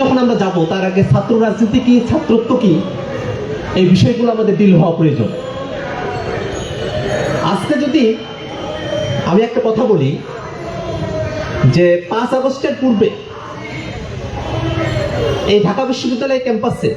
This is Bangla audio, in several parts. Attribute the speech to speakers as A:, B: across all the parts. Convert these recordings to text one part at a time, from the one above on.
A: যখন আমরা যাব, তার আগে ছাত্র রাজনীতি কি, ছাত্রত্ব কি? এই বিষয়গুলো আমাদের ডিল হওয়া প্রয়োজন। আজকে যদি আমি একটা কথা বলি, যে পাঁচ আগস্টের পূর্বে এই ঢাকা বিশ্ববিদ্যালয় ক্যাম্পাসে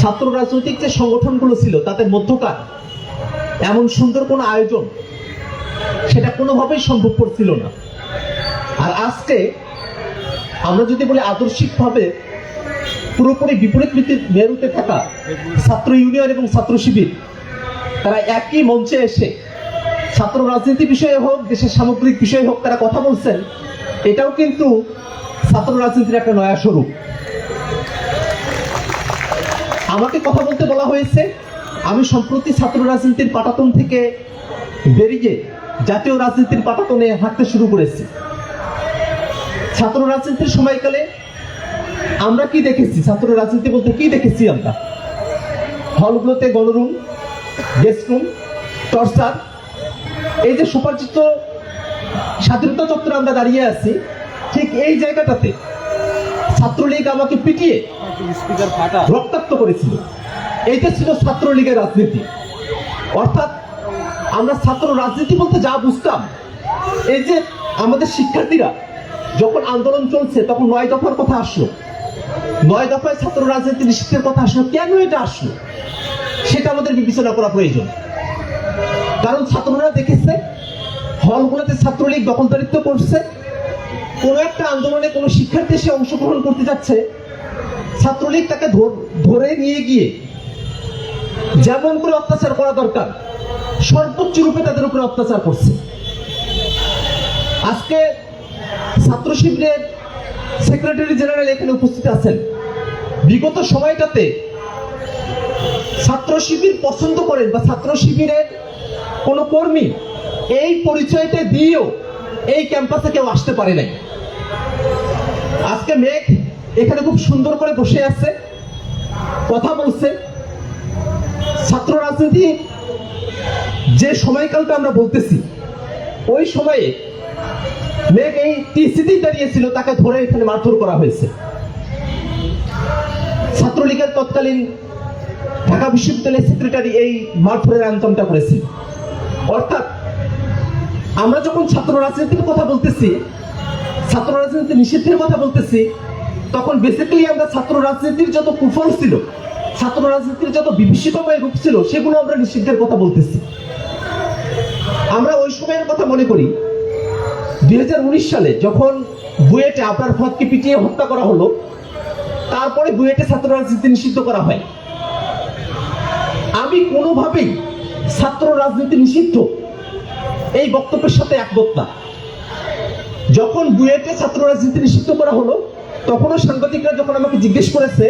A: ছাত্র রাজনৈতিক যে সংগঠনগুলো ছিল, তাদের মধ্যকার এমন সুন্দর কোনো আয়োজন সেটা কোনোভাবেই সম্ভবপর ছিল না। আর আজকে আমরা যদি বলি আদর্শিকভাবে পুরোপুরি বিপরীত নীতির মেরুতে থাকা ছাত্র ইউনিয়ন এবং ছাত্র শিবির, তারা একই মঞ্চে এসে ছাত্র রাজনীতি বিষয়ে হোক, দেশের সামগ্রিক বিষয়ে হোক, তারা কথা বলছেন, এটাও কিন্তু ছাত্র রাজনীতির একটা নয়া স্বরূপ। আমাকে কথা বলতে বলা হয়েছে, আমি সম্প্রতি ছাত্র রাজনীতির পাটাতন থেকে বেরিয়ে জাতীয় রাজনীতির পাটাতনে হাঁটতে শুরু করেছি। ছাত্র রাজনীতির সময়কালে আমরা কি দেখেছি? ছাত্র রাজনীতি বলতে কি দেখেছি আমরা? হলগুলোতে গণরুম গেস্ট রুম টর্চার এই যে সুপরিচিত স্বাধীনতা চত্বরে আমরা দাঁড়িয়ে আছি, ঠিক এই জায়গাটাতে ছাত্রলীগ আমাকে পিটিয়ে রক্তাক্ত করেছিল। এইটা ছিল ছাত্রলীগের রাজনীতি। অর্থাৎ আমরা ছাত্র রাজনীতি বলতে যা বুঝতাম, এই যে আমাদের শিক্ষার্থীরা যখন আন্দোলন চলছে, তখন নয় দফার কথা আসলো। নয় দফায় ছাত্র রাজনীতি নিষিদ্ধের কথা আসলো। কেন এটা আসলো? সেটা আমাদের বিবেচনা করা প্রয়োজন। কারণ ছাত্ররা দেখেছে, হলগুলোতে ছাত্রলীগ দখলদারিত্ব করছে। কোনো একটা আন্দোলনে কোনো শিক্ষার্থী সে অংশগ্রহণ করতে যাচ্ছে। ছাত্রলীগ তাকে ধরে নিয়ে গিয়ে যেমন করে অত্যাচার করা দরকার, সর্বোচ্চ রূপে তাদের উপরে অত্যাচার করছে। আজকে ছাত্র শিবিরের সেক্রেটারি জেনারেল এখানে উপস্থিত আছেন। বিগত সময়টাতে ছাত্র শিবির পছন্দ করেন বা ছাত্র শিবিরের কোনো কর্মী এই পরিচয়টা দিয়েও এই ক্যাম্পাসে কেউ আসতে পারে নাই। আজকে মেঘ এখানে খুব সুন্দর করে বসে আছে, কথা বলছে। ছাত্র রাজনীতি যে সময়কালটা আমরা বলতেছি, ওই সময়ে মেঘ এই টিসিতেই দাঁড়িয়েছিল, তাকে ধরে এখানে মারধর করা হয়েছে। ছাত্রলীগের তৎকালীন ঢাকা বিশ্ববিদ্যালয়ের সেক্রেটারি এই মারধরের আন্দোলনটা করেছিল। অর্থাৎ, আমরা যখন ছাত্র রাজনীতির কথা বলতেছি, ছাত্র রাজনীতি নিষিদ্ধের কথা বলতেছি, তখন বেসিক্যালি আমরা ছাত্র রাজনীতির যত কুফল ছিল, ছাত্র রাজনীতির যত বিভীষিতময় রূপ ছিল, সেগুলো আমরা নিষিদ্ধের কথা বলতেছি। আমরা ওই সময়ের কথা মনে করি দুই হাজার উনিশ সালে যখন বুয়েটে আপনার ফদকে পিটিয়ে হত্যা করা হলো, তারপরে বুয়েটে ছাত্র রাজনীতি নিষিদ্ধ করা হয়। আমি কোনোভাবেই ছাত্র রাজনীতি নিষিদ্ধ এই বক্তব্যের সাথে একমত না। যখন বুয়েটে ছাত্র রাজনীতি নিষিদ্ধ করা হলো, তখনও সাংবাদিকরা যখন আমাকে জিজ্ঞেস করেছে,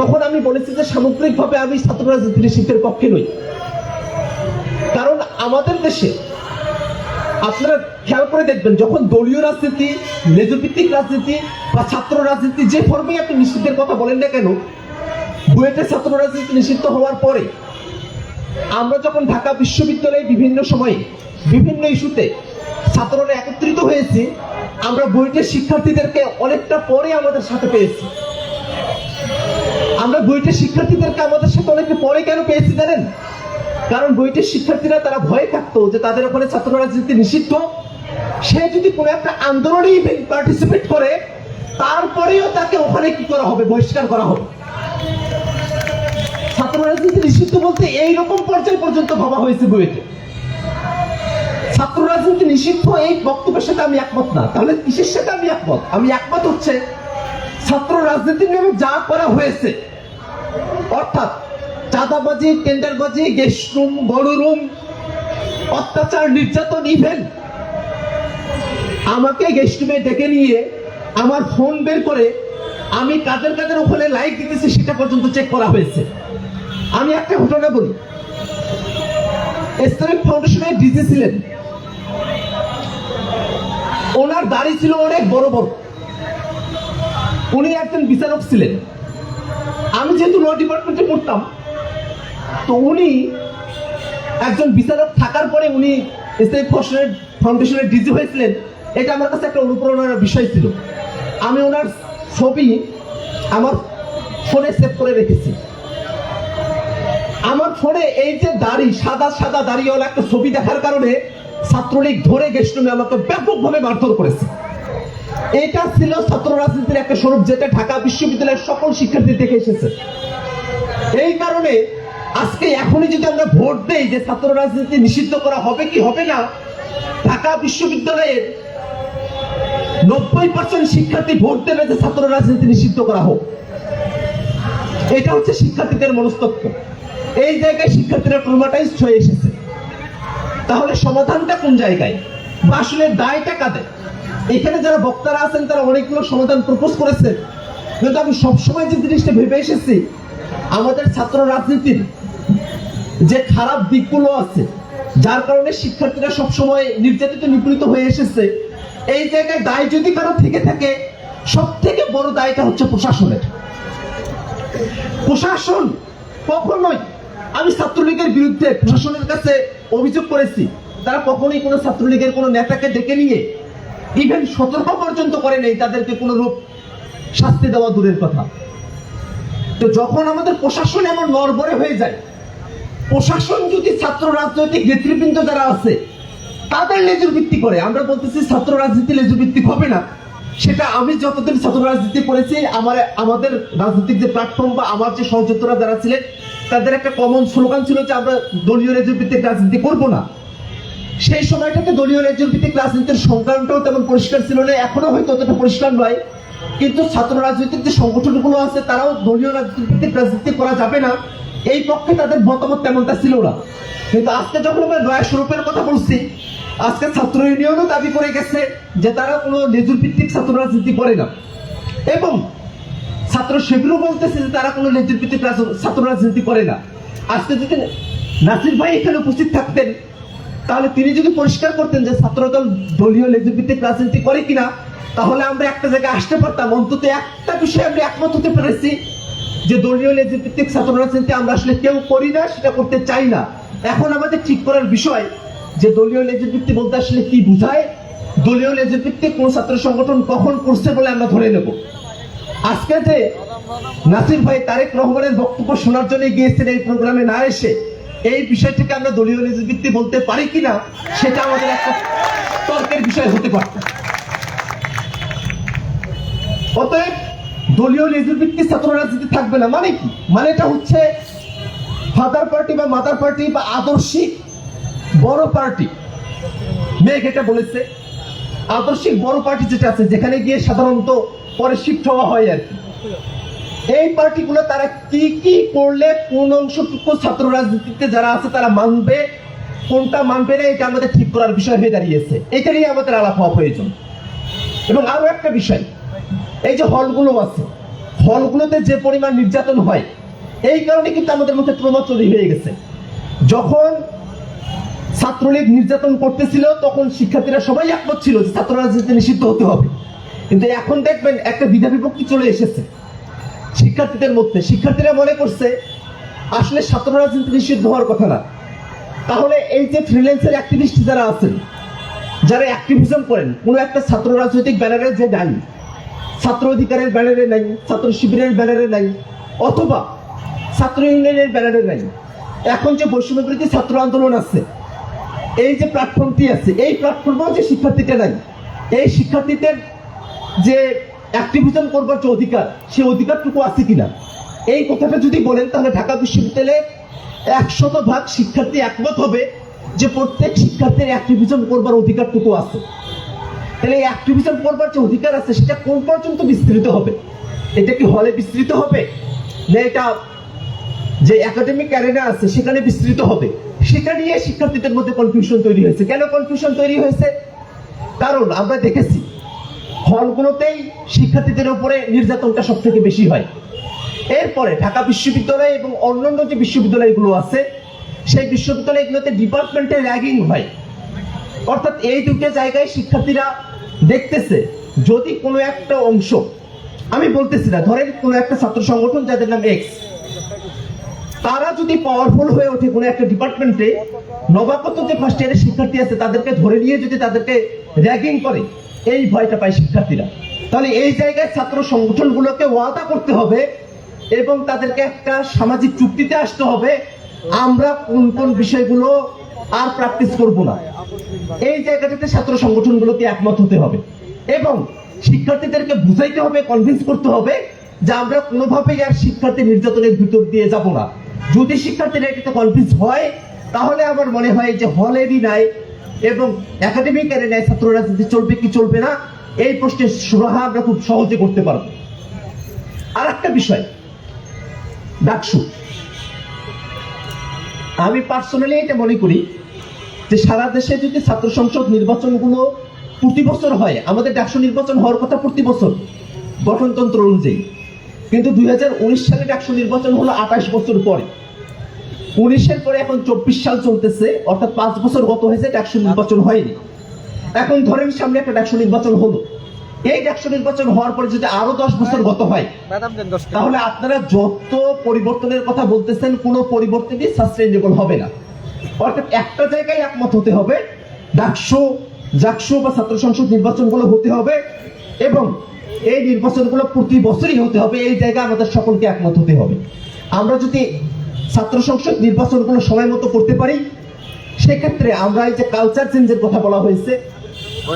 A: তখন আমি বলেছি যে সামগ্রিকভাবে আমি ছাত্র রাজনীতি নিষিদ্ধের পক্ষে নই। কারণ আমাদের দেশে আপনারা খেয়াল করে দেখবেন, যখন দলীয় রাজনীতি লেজভিত্তিক রাজনীতি বা ছাত্র রাজনীতি, যে ফর্মে আপনি নিষিদ্ধের কথা বলেন না কেন, বুয়েটের ছাত্র রাজনীতি নিষিদ্ধ হওয়ার পরে, আমরা যখন ঢাকা বিশ্ববিদ্যালয়ে বিভিন্ন সময়ে, বিভিন্ন ইস্যুতে ছাত্ররা একত্রিত হয়েছি, আমরা বুয়েটের শিক্ষার্থীদেরকে অনেকটা পরে আমাদের সাথে পেয়েছি। আমরা বুয়েটের শিক্ষার্থীদেরকে আমাদের সাথে অনেকটা পরে কেন পেয়েছি জানেন? কারণ বইটির শিক্ষার্থীরা তারা ভয়ে থাকতো যে তাদের ওখানে ছাত্র রাজনীতি নিষিদ্ধ, সে যদি কোনো একটা আন্দোলনে পার্টিসিপেট করে, তারপরেও তাকে ওখানে কি করা হবে? বহিষ্কার করা হবে। ছাত্র রাজনীতি নিষিদ্ধ বলতে এই রকম পর্যায় পর্যন্ত ভাবা হয়েছে বইতে ছাত্র রাজনীতি নিষিদ্ধ, এই বক্তব্যের সাথে আমি একমত না। তাহলে কিসের সাথে আমি একমত? আমি একমত হচ্ছে ছাত্র রাজনীতির নামে যা করা হয়েছে, অর্থাৎ চাঁদাবাজি টেন্ডারবাজি গেস্ট রুম বড় রুম অত্যাচার, নির্যাতন ইভেন আমাকে গেস্ট রুমে ডেকে নিয়ে আমার ফোন বের করে আমি কাদের কাদের ওখানে লাইক দিতেছি সেটা পর্যন্ত চেক করা হয়েছে। আমি একটা ঘটনা বলি। ইসলামিক ফাউন্ডেশনের ডিজি ছিলেন। ওনার দাড়ি ছিল অনেক বড় বড়। উনি একজন বিচারক ছিলেন। আমি যেহেতু ল ডিপার্টমেন্টে পড়তাম তো উনি একজন বিচারক থাকার পরে উনি ইসলামিক ফাউন্ডেশনের ফাউন্ডেশনের ডিজি হয়েছিলেন। এটা আমার কাছে একটা অনুপ্রেরণার বিষয় ছিল। আমি ওনার ছবি আমার ফোনে সেভ করে রেখেছি। আমার ফোনে এই যে দাড়ি, সাদা সাদা দাড়িওয়ালা একটা ছবি দেখার কারণে ছাত্রলীগ ধরে গেস্টুমে আমাকে ব্যাপকভাবে মারধর করেছে। এটা ছিল ছাত্র রাজনীতির একটা স্বরূপ যেটা ঢাকা বিশ্ববিদ্যালয়ের সকল শিক্ষার্থী দেখে এসেছে। এই কারণে আজকে এখনই যদি আমরা ভোট দেই যে ছাত্র রাজনীতি নিষিদ্ধ করা হবে কি হবে না, ঢাকা বিশ্ববিদ্যালয়ের নব্বই পার্সেন্ট শিক্ষার্থী ভোট দেবে যে ছাত্র রাজনীতি নিষিদ্ধ করা হোক। এটা হচ্ছে শিক্ষার্থীদের মনস্তত্ব। এই জায়গায় শিক্ষার্থীরা ট্রমাটাইজড হয়ে এসেছে। তাহলে সমাধানটা কোন জায়গায়? বা আসলে দায়টা কাদের? এখানে যারা বক্তারা আছেন, তারা অনেকগুলো সমাধান প্রপোজ করেছেন। কিন্তু আমি সবসময় যে জিনিসটা ভেবে এসেছি, আমাদের ছাত্র রাজনীতির যে খারাপ দিকগুলো আছে, যার কারণে শিক্ষার্থীরা সবসময় নির্যাতিত, নিপীড়িত হয়ে এসেছে, এই জায়গায় দায় যদি কারও থেকে থাকে সব থেকে বড় দায়টা হচ্ছে প্রশাসনের। প্রশাসন কখনোই, আমি ছাত্রলীগের বিরুদ্ধে প্রশাসনের কাছে অভিযোগ করেছি, তারা কখনোই কোনো ছাত্রলীগের কোনো নেতাকে ডেকে নিয়ে ইভেন সতর্ক পর্যন্ত করে নেই, তাদেরকে কোনো রূপ শাস্তি দেওয়া দূরের কথা। তো যখন আমাদের প্রশাসন এমন নরবরে হয়ে যায় প্রশাসন যদি ছাত্র রাজনৈতিক নেতৃবৃন্দ যারা আছে, তাদের লেজুর ভিত্তি করে, আমরা বলতেছি ছাত্র রাজনীতি লেজুর ভিত্তিক হবে না। সেটা আমি যতদিন ছাত্র রাজনীতি করেছি, আমার, আমাদের রাজনৈতিক যে প্ল্যাটফর্ম বা আমার যে সহযোদ্ধারা যারা ছিলেন, তাদের একটা কমন স্লোগান ছিল যে আমরা দলীয় লেজুর ভিত্তিক রাজনীতি করব না। সেই সময়টাতে দলীয় লেজুর ভিত্তিক রাজনীতির সংক্রান্তও তেমন পরিষ্কার ছিল না, এখনও হয়তো অতটা পরিষ্কার নয়। কিন্তু ছাত্র রাজনৈতিক যে সংগঠনগুলো আছে, তারাও দলীয় রাজনীতিক রাজনীতি করা যাবে না। এই পক্ষে তাদের মতামত তেমনটা ছিল না। কিন্তু আজকে যখন আমরা নয়া স্বরূপের কথা বলছি, আজকে ছাত্র ইউনিয়নও দাবি করে গেছে যে তারা কোনো লেজুর ভিত্তিক ছাত্র রাজনীতি করে না। এবং ছাত্র শিবিরও বলতেছে যে তারা কোনো লেজুর ভিত্তিক ছাত্র রাজনীতি করে না। আজকে যদি নাসির ভাই এখানে উপস্থিত থাকতেন, তাহলে তিনি যদি পরিষ্কার করতেন যে ছাত্রদল দলীয় লেজুর ভিত্তিক রাজনীতি করে কিনা, তাহলে আমরা একটা জায়গায় আসতে পারতাম। অন্তত একটা বিষয়ে আমরা একমত হতে পেরেছি যে দলীয় ভিত্তিক ছাত্র রাজনীতি আমরা আসলে কেউ করি না, সেটা করতে চাই না। এখন আমাদের ঠিক করার বিষয় যে দলীয় ভিত্তি বলতে আসলে কি বোঝায়? দলীয় ভিত্তিক কোন ছাত্র সংগঠন কখন করছে বলে আমরা ধরে নেব। আজকে যে নাসির ভাই তারেক রহমানের বক্তব্য শোনার জন্য গিয়েছেন এই প্রোগ্রামে না এসে, এই বিষয়টিকে আমরা দলীয় রাজনীতি বলতে পারি কিনা সেটা আমাদের একটা তর্কের বিষয় হতে পারত অতএব দলীয় লেজুরভিত্তিক ছাত্র রাজনীতি থাকবে না। মানে কি? মানে এটা হচ্ছে ফাদার পার্টি বা মাদার পার্টি বা আদর্শিক বড় পার্টি মেঘ এটা বলেছে, আদর্শিক বড় পার্টি যেটা আছে, যেখানে গিয়ে সাধারণত পরে শিফট হওয়া হয় আর কি। এই পার্টিগুলো তারা কি কি করলে, কোন অংশটুকু ছাত্র রাজনীতিতে যারা আছে তারা মানবে, কোনটা মানবে না, এটা আমাদের ঠিক করার বিষয় হয়ে দাঁড়িয়েছে। এটা নিয়ে আমাদের আলাপ হওয়া প্রয়োজন। এবং আরও একটা বিষয় এই যে হলগুলো আছে, হলগুলোতে যে পরিমাণ নির্যাতন হয়, এই কারণে কিন্তু আমাদের মধ্যে প্রমাণ তৈরি হয়ে গেছে। যখন ছাত্রলীগ নির্যাতন করতেছিল, তখন শিক্ষার্থীরা সবাই একমত ছিল যে ছাত্র রাজনীতি নিষিদ্ধ হতে হবে। কিন্তু এখন দেখবেন একটা দ্বিধা বিভক্তি চলে এসেছে শিক্ষার্থীদের মধ্যে। শিক্ষার্থীরা মনে করছে, আসলে ছাত্র রাজনীতি নিষিদ্ধ হওয়ার কথা না। তাহলে এই যে ফ্রিল্যান্সের অ্যাক্টিভিস্ট যারা আছেন, যারা অ্যাক্টিভিজম করেন, কোনো একটা ছাত্র রাজনৈতিক ব্যানারে যে নাই ছাত্র অধিকারের ব্যানারে নাই, ছাত্র শিবিরের ব্যানারে নাই, অথবা ছাত্র ইউনিয়নের ব্যানারে নাই। এখন যে বৈষম্য বিরোধী ছাত্র আন্দোলন আছে, এই যে প্ল্যাটফর্মটি আছে, এই প্ল্যাটফর্মেও যে শিক্ষার্থীটা নাই। এই শিক্ষার্থীদের যে অ্যাক্টিভিজম করবার যে অধিকার, সেই অধিকারটুকু আছে কিনা? এই কথাটা যদি বলেন, তাহলে ঢাকা বিশ্ববিদ্যালয়ে একশত ভাগ শিক্ষার্থী একমত হবে যে প্রত্যেক শিক্ষার্থীর অ্যাক্টিভিজম করবার অধিকারটুকু আছে। তাহলে এই অ্যাক্টিভিজম করবার যে অধিকার আছে, সেটা কোন পর্যন্ত বিস্তৃত হবে? এটা কি হলে বিস্তৃত হবে? না এটা যে একাডেমিক অ্যারেনা আছে, সেখানে বিস্তৃত হবে? সেটা নিয়ে শিক্ষার্থীদের মধ্যে কনফিউশন তৈরি হয়েছে। কেন কনফিউশন তৈরি হয়েছে? কারণ আমরা দেখেছি হলগুলোতেই শিক্ষার্থীদের উপরে নির্যাতনটা সব থেকে বেশি হয়। এরপরে ঢাকা বিশ্ববিদ্যালয় এবং অন্যান্য যে বিশ্ববিদ্যালয়গুলো আছে, সেই বিশ্ববিদ্যালয়গুলোতে ডিপার্টমেন্টে র্যাগিং হয়। অর্থাৎ এই দুটো জায়গায় শিক্ষার্থীরা দেখতেছে, যদি কোনো একটা অংশ, আমি বলতেছি না, ধরেন কোনো একটা ছাত্র সংগঠন যাদের নাম এক্স তারা যদি পাওয়ারফুল হয়ে ওঠে কোনো একটা ডিপার্টমেন্টে নবাগত যে ফার্স্ট ইয়ারের শিক্ষার্থী আছে, তাদেরকে ধরে নিয়ে যদি তাদেরকে র্যাগিং করে, এই ভয়টা পায় শিক্ষার্থীরা। তাহলে এই জায়গায় ছাত্র সংগঠনগুলোকে ওয়াদা করতে হবে এবং তাদেরকে একটা সামাজিক চুক্তিতে আসতে হবে, আমরা কোন কোন বিষয়গুলো আর প্র্যাকটিস করব না। এই জায়গাটাতে ছাত্র সংগঠনগুলোকে একমত হতে হবে। এবং শিক্ষার্থীদেরকে বুঝাইতে হবে কনভিন্স করতে হবে যে আমরা কোনোভাবেই আর শিক্ষার্থী নির্যাতনের ভিতর দিয়ে যাব না। যদি শিক্ষার্থীরা এটাতে কনভিন্স হয়, তাহলে আমার মনে হয় যে হলেরই নাই এবং একাডেমিক নাই ছাত্র রাজনীতি চলবে কি চলবে না, এই প্রশ্নের সুরাহা আমরা খুব সহজে করতে পারব। আর একটা বিষয়, ডাকসু। আমি পার্সোনালি এটা মনে করি যে সারা দেশে যদি ছাত্র সংসদ নির্বাচনগুলো প্রতি বছর হয় আমাদের ডাকসু নির্বাচন হওয়ার কথা প্রতি বছর গঠনতন্ত্র অনুযায়ী। কিন্তু দুই হাজার উনিশ সালে ডাকসু নির্বাচন হলো আঠাশ বছর পরে। উনিশের পরে এখন চব্বিশ সাল চলতেছে অর্থাৎ পাঁচ বছর গত হয়েছে ডাকসু নির্বাচন হয়নি। এখন ধরেন সামনে একটা ডাকসু নির্বাচন হলো। এই ডাকসু নির্বাচন হওয়ার পরে যদি আরও দশ বছর গত হয় তাহলে আপনারা যত পরিবর্তনের কথা বলতেছেন কোনো পরিবর্তনই সাস্টেইনেবল হবে না। অর্থাৎ একটা জায়গায় একমত হতে হবে ডাকসু জাকসু বা ছাত্র সংসদ নির্বাচনগুলো হতে হবে এবং এই নির্বাচনগুলো প্রতি বছরই হতে হবে এই জায়গায় আমাদের সকলকে একমত হতে হবে। আমরা যদি ছাত্র সংসদ নির্বাচনগুলো সময় মতো করতে পারি সেক্ষেত্রে আমরা এই যে কালচার চেঞ্জের কথা বলা হয়েছে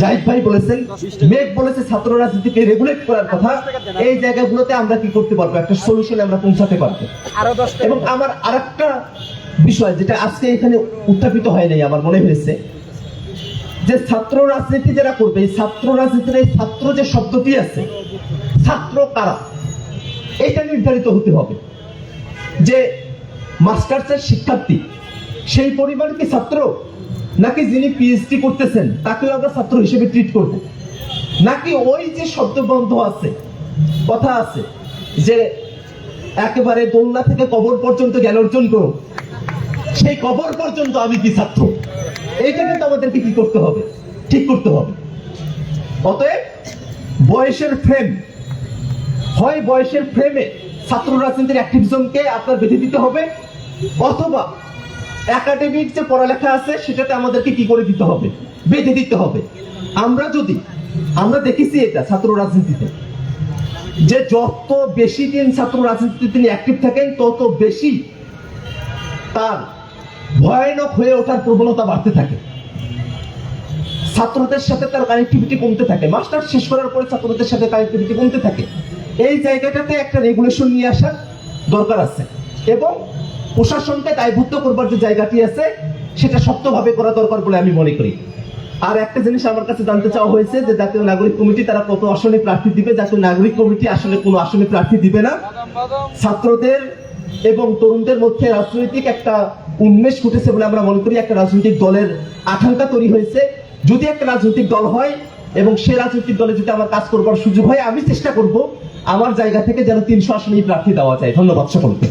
A: জাহিদ ভাই বলেছেন মেঘ বলেছে ছাত্র রাজনীতিকে রেগুলেট করার কথা এই জায়গাগুলোতে আমরা কি করতে পারব? একটা সলিউশনে আমরা পৌঁছাতে পারব। এবং আমার আরেকটা বিষয় যেটা আজকে এখানে উত্থাপিত হয় নাই আমার মনে হয়েছে। যে ছাত্র রাজনীতি যারা করবে, এই ছাত্র রাজনীতির এই ছাত্র যে শব্দটি আছে, ছাত্র কারা? এটা নির্ধারিত হতে হবে। যে মাস্টার্সের শিক্ষার্থী, সেই পরিমাণ কি ছাত্র? নাকি যিনি পিএইচডি করতেছেন, তাকেও আমরা ছাত্র হিসেবে ট্রিট করব। নাকি ওই যে শব্দবন্ধ আছে, কথা আছে, যে একেবারে দোলনা থেকে কবর পর্যন্ত জ্ঞান অর্জন করো সেই কবর পর্যন্ত আমি কি ছাত্র? এইটা কিন্তু আমাদেরকে কি করতে হবে? ঠিক করতে হবে। অতএব, বয়সের ফ্রেম হয় বয়সের ফ্রেমে ছাত্র রাজনীতির অ্যাক্টিভিজমকে আপনার বেঁধে দিতে হবে, অথবা একাডেমিক যে পড়ালেখা আছে, সেটাতে আমাদেরকে কি করে দিতে হবে? বেঁধে দিতে হবে। আমরা যদি, আমরা দেখেছি এটা ছাত্র রাজনীতিতে, যে যত বেশি দিন ছাত্র রাজনীতিতে তিনি অ্যাক্টিভ থাকেন, তত বেশি তার ভয়ানক হয়ে ওঠার প্রবণতা বাড়তে থাকে। ছাত্রদের সাথে তার কানেক্টিভিটি কমতে থাকে। মাস্টার শেষ করার পরে ছাত্রদের সাথে কানেক্টিভিটি কমতে থাকে। এই জায়গাটাতে একটা রেগুলেশন নিয়ে আসার দরকার আছে। এবং প্রশাসনকে দায়ভুক্ত করবার যে জায়গাটি আছে, সেটা শক্তভাবে করা দরকার বলে আমি মনে করি। আর একটা জিনিস আমার কাছে জানতে চাওয়া হয়েছে যে জাতীয় নাগরিক কমিটি তারা কত আসনে প্রার্থী দিবে? জাতীয় নাগরিক কমিটি আসলে কোনো আসনে প্রার্থী দিবে না। ছাত্রদের এবং তরুণদের মধ্যে রাজনৈতিক একটা উন্মেষ ঘটেছে বলে আমরা মনে করি, একটা রাজনৈতিক দলের আকাঙ্ক্ষা তৈরি হয়েছে। যদি একটা রাজনৈতিক দল হয় এবং সে রাজনৈতিক দলে যদি আমার কাজ করবার সুযোগ হয়, আমি চেষ্টা করব আমার জায়গা থেকে যেন তিনশো আসনেই প্রার্থী দেওয়া যায়। ধন্যবাদ সকলকে।